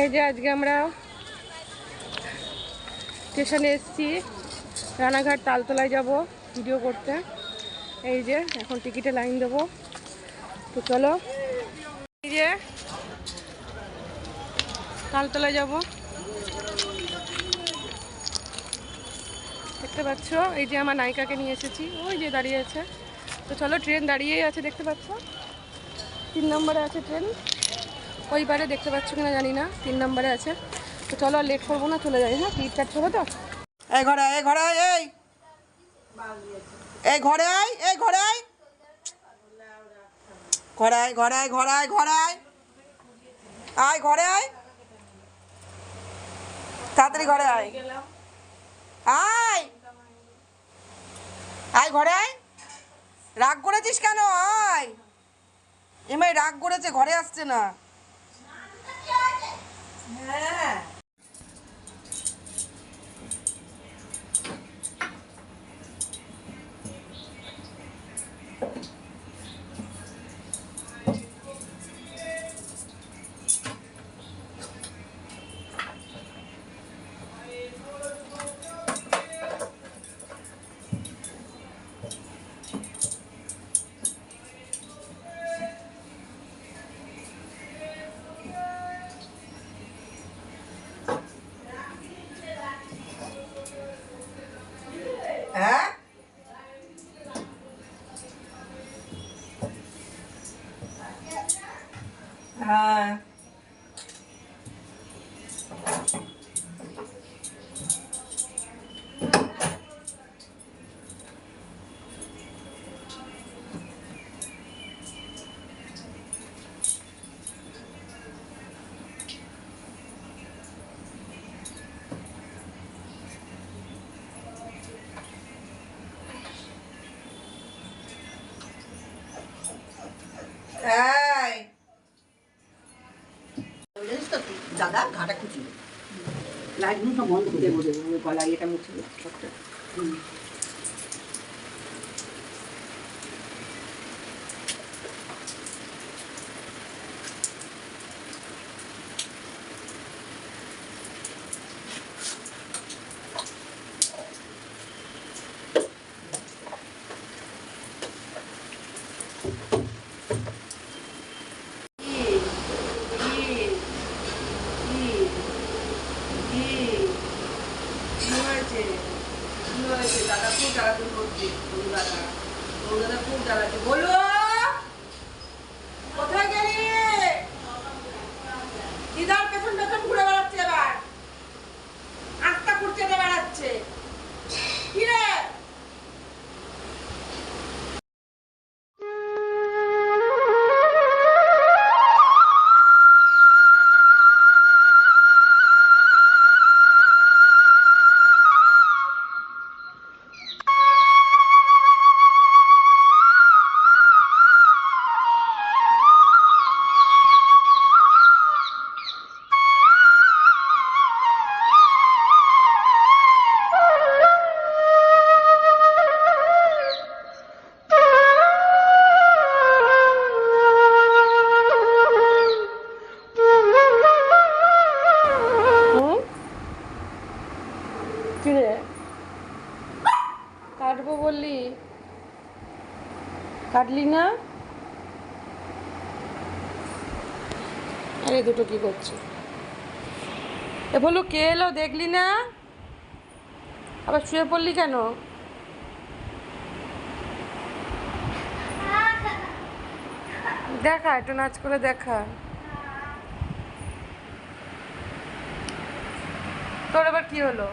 এই যে আজকে আমরা স্টেশনে এসেছি। রানাঘাট তালতলায় যাব ভিডিও করতে। এই যে এখন টিকিটে লাইন দেবো। তো চলো। এই যে তালতলায় যাব। দেখতে পাচ্ছ? এই যে আমার নায়িকাকে নিয়ে এসেছি। ওই যে দাঁড়িয়ে আছে। তো চলো, ট্রেন দাঁড়িয়েই আছে, দেখতে পাচ্ছ? তিন নম্বরে আছে ট্রেন। ওই পারে দেখতে পাচ্ছ কিনা জানি না, তিন নম্বরে আছে। তো চলো লেট করব না, চলে যাই হ্যাঁ? টিকিট কাটতে তো এই ঘরে এই ঘরে এই। এই ঘরে আয়, এই ঘরে আয়। ঘরে আয় ঘরে আয় ঘরে আয় ঘরে আয়। আয়, ঘরে আয়। তাড়াতাড়ি ঘরে আয়। আয়। আয়, ঘরে আয়। রাগ করেছিস কেন? আয়। এমাই রাগ করেছে, ঘরে আসছে না। হ্যাঁ হ্যাঁ এই দাদা ঘাটা খুঁজি লাইটগুলো সব বন্ধ করে দেবো দেবো ওই গলা এটা মুছে খুব করছে দাদা দাদা খুব জ্বালাতে। বলো কাটবো বললি? কাটলি না? আরে দুটো কি করছ? এ বলু কে এলো দেখলি না? আবার শুয়ে পড়লি কেন? দেখা, একটু নাচ করে দেখা। তোর আবার কি হলো?